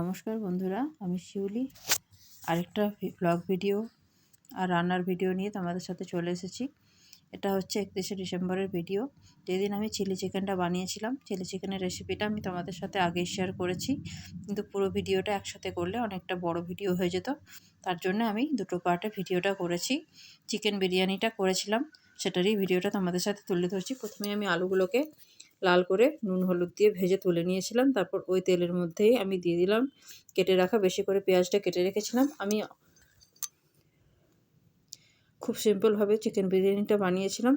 নমস্কার বন্ধুরা, আমি শিউলি। আরেকটা ব্লগ ভিডিও আর রান্নার ভিডিও নিয়ে তোমাদের সাথে চলে এসেছি। এটা হচ্ছে একত্রিশে ডিসেম্বরের ভিডিও যেদিন আমি চিলি চিকেনটা বানিয়েছিলাম, চিলি চিকেনের রেসিপিটা আমি তোমাদের সাথে আগেই শেয়ার করেছি। কিন্তু পুরো ভিডিওটা একসাথে করলে অনেকটা বড় ভিডিও হয়ে যেত। তার জন্য আমি দুটো পার্টে ভিডিওটা করেছি। চিকেন বিরিয়ানিটা করেছিলাম, সেটারই ভিডিওটা তোমাদের সাথে তুলে ধরছি। প্রথমে আমি আলুগুলোকে লাল করে নুন, হলুদ দিয়ে ভেজে তুলে নিয়েছিলাম। তারপর ওই তেলের মধ্যেই আমি দিয়ে দিলাম, কেটে রাখা বেশি করে পেঁয়াজটা কেটে রেখেছিলাম। আমি খুব সিম্পলভাবে চিকেন বিরিয়ানিটা বানিয়েছিলাম।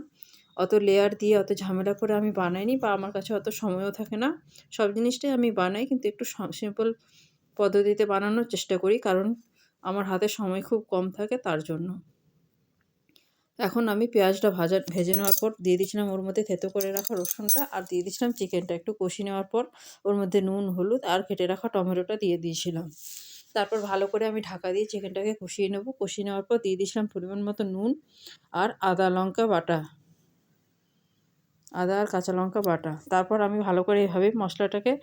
অত লেয়ার দিয়ে অত ঝামেলা করে আমি বানাইনি বা আমার কাছে অত সময়ও থাকে না। সব জিনিসটাই আমি বানাই, কিন্তু একটু সিম্পল পদ্ধতিতে বানানোর চেষ্টা করি, কারণ আমার হাতে সময় খুব কম থাকে তার জন্য। এখন আমি পেঁয়াজটা ভাজা, ভেজে নেওয়ার পর দিয়ে দিয়েছিলাম ওর মধ্যে থেতো করে রাখা রসুনটা আর দিয়ে দিয়েছিলাম চিকেনটা। একটু কষি নেওয়ার পর ওর মধ্যে নুন, হলুদ আর কেটে রাখা টমেটোটা দিয়ে দিয়েছিলাম। তারপর ভালো করে আমি ঢাকা দিয়ে চিকেনটাকে কষিয়ে নেব। কষিয়ে নেওয়ার পর দিয়ে দিয়েছিলাম পরিমাণ মতো নুন আর আদা লঙ্কা বাটা। আদা আর কাঁচা লঙ্কা বাটা। তারপর আমি ভালো করে এভাবে মশলাটাকে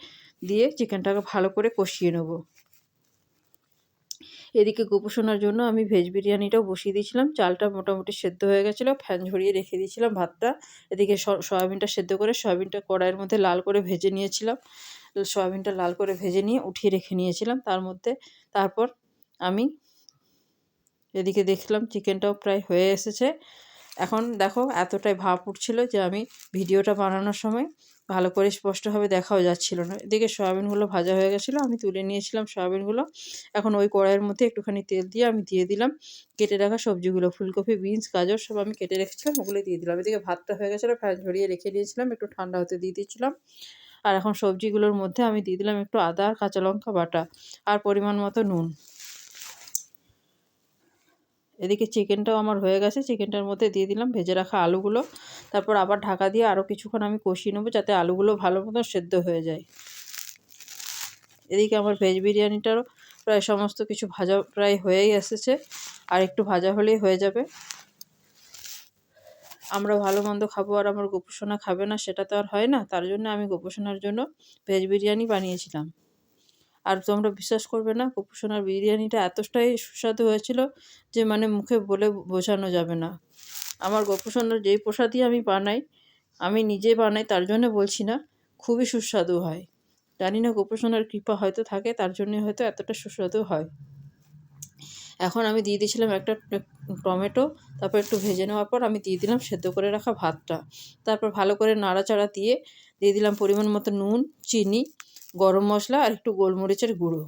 দিয়ে চিকেনটাকে ভালো করে কষিয়ে নেব। এদিকে গোপোষণার জন্য আমি ভেজ বিরিয়ানিটাও বসিয়ে দিয়েছিলাম। চালটা মোটামুটি সেদ্ধ হয়ে গেছিল ফ্যান ঝরিয়ে রেখে দিয়েছিলাম ভাতটা। এদিকে সয়াবিনটা সেদ্ধ করে সয়াবিনটা কড়াইয়ের মধ্যে লাল করে ভেজে নিয়েছিলাম। সয়াবিনটা লাল করে ভেজে নিয়ে উঠিয়ে রেখে নিয়েছিলাম তার মধ্যে। তারপর আমি এদিকে দেখলাম চিকেনটাও প্রায় হয়ে এসেছে। এখন দেখো এতটাই ভাব উঠছিল যে আমি ভিডিওটা বানানোর সময় ভালো করে স্পষ্টভাবে দেখাও যাচ্ছিল না। এদিকে সয়াবিনগুলো ভাজা হয়ে গেছিল, আমি তুলে নিয়েছিলাম সয়াবিনগুলো। এখন ওই কড়াইয়ের মধ্যে একটুখানি তেল দিয়ে আমি দিয়ে দিলাম। কেটে রাখা সবজিগুলো, ফুলকপি, বিনস, গাজর সব আমি কেটে রেখেছিলাম, ওগুলো দিয়ে দিলাম। এদিকে ভাতটা হয়ে গেছিল, ফ্যান ঝরিয়ে রেখে দিয়েছিলাম, একটু ঠান্ডা হতে দিয়ে দিয়েছিলাম। আর এখন সবজিগুলোর মধ্যে আমি দিয়ে দিলাম একটু আদা আর কাঁচা লঙ্কা বাটা, আর পরিমাণ মতো নুন। এদিকে চিকেনটাও আমার হয়ে গেছে। চিকেনটার মধ্যে দিয়ে দিলাম, ভেজে রাখা আলুগুলো। তারপর আবার ঢাকা দিয়ে আরও কিছুক্ষণ আমি কষিয়ে নেব যাতে আলুগুলো ভালো মতো সেদ্ধ হয়ে যায়। এদিকে আমার ভেজ বিরিয়ানিটারও প্রায় সমস্ত কিছু ভাজা প্রায় হয়েই এসেছে। আর একটু ভাজা হলেই হয়ে যাবে। আমরা ভালো মন্দ খাব আর আমার গোপোষণা খাবে না, সেটা তো আর হয় না। তার জন্য আমি গোপোষণার জন্য ভেজ বিরিয়ানি বানিয়েছিলাম। আর তোমরা বিশ্বাস করবে না গোপুসোনার বিরিয়ানিটা এতটাই সুস্বাদু হয়েছিল যে মানে মুখে বলে বোঝানো যাবে না। আমার গোপুসোনার যেই প্রসাদই আমি বানাই, আমি নিজে বানাই, তার জন্য বলছি না, খুবই সুস্বাদু হয়। জানি না গোপুসোনার কৃপা হয়তো থাকে, তার জন্য হয়তো এতটা সুস্বাদু হয়। এখন আমি দিয়ে দিয়েছিলাম একটা টমেটো, তারপর একটু ভেজে নেওয়ার পর আমি দিয়ে দিলাম সেদ্ধ করে রাখা ভাতটা। তারপর ভালো করে নাড়াচাড়া দিয়ে দিয়ে দিলাম পরিমাণ মতো নুন, চিনি গরম মশলা আর একটু গোলমরিচের গুঁড়ো।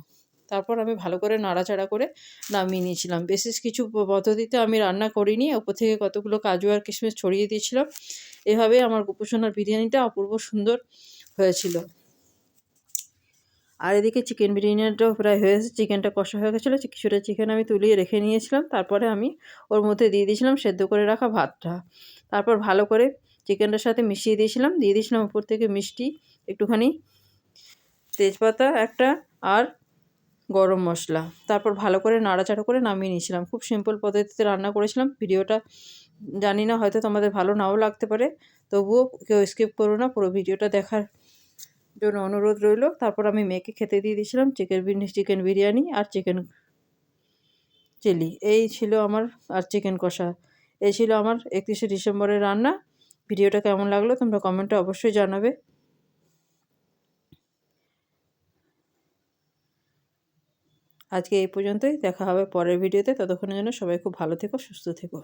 তারপর আমি ভালো করে নাড়াচাড়া করে নামিয়ে নিয়েছিলাম। বিশেষ কিছু পদ্ধতিতে আমি রান্না করিনি। ওপর থেকে কতগুলো কাজু আর কিশমিশ ছড়িয়ে দিয়েছিলাম। এভাবে আমার গোপোষণার বিরিয়ানিটা অপূর্ব সুন্দর হয়েছিল। আর এদিকে চিকেন বিরিয়ানিটাও প্রায় হয়েছে চিকেনটা কষা হয়ে গেছিল। কিছুটা চিকেন আমি তুলিয়ে রেখে নিয়েছিলাম। তারপরে আমি ওর মধ্যে দিয়ে দিয়েছিলাম সেদ্ধ করে রাখা ভাতটা। তারপর ভালো করে চিকেনটার সাথে মিশিয়ে দিয়েছিলাম। দিয়ে দিয়েছিলাম উপর থেকে মিষ্টি। একটুখানি তেজপাতা একটা আর গরম মশলা। তারপর ভালো করে নাড়াচাড়া করে নামিয়ে নিয়েছিলাম। খুব সিম্পল পদ্ধতিতে রান্না করেছিলাম। ভিডিওটা জানি না, হয়তো তোমাদের ভালো নাও লাগতে পারে। তবুও কেউ স্কিপ করো না, পুরো ভিডিওটা দেখার জন্য অনুরোধ রইল। তারপর আমি মেয়েকে খেতে দিয়ে দিয়েছিলাম চিকেন চিকেন বিরিয়ানি আর চিকেন চিলি এই ছিল আমার, আর চিকেন কষা। এই ছিল আমার একত্রিশে ডিসেম্বরের রান্না। ভিডিওটা কেমন লাগল তোমরা কমেন্টে অবশ্যই জানাবে। আজকে এই পর্যন্তই, দেখা হবে পরের ভিডিওতে। ততক্ষণের জন্য সবাই খুব ভালো থেকো, সুস্থ থেকো।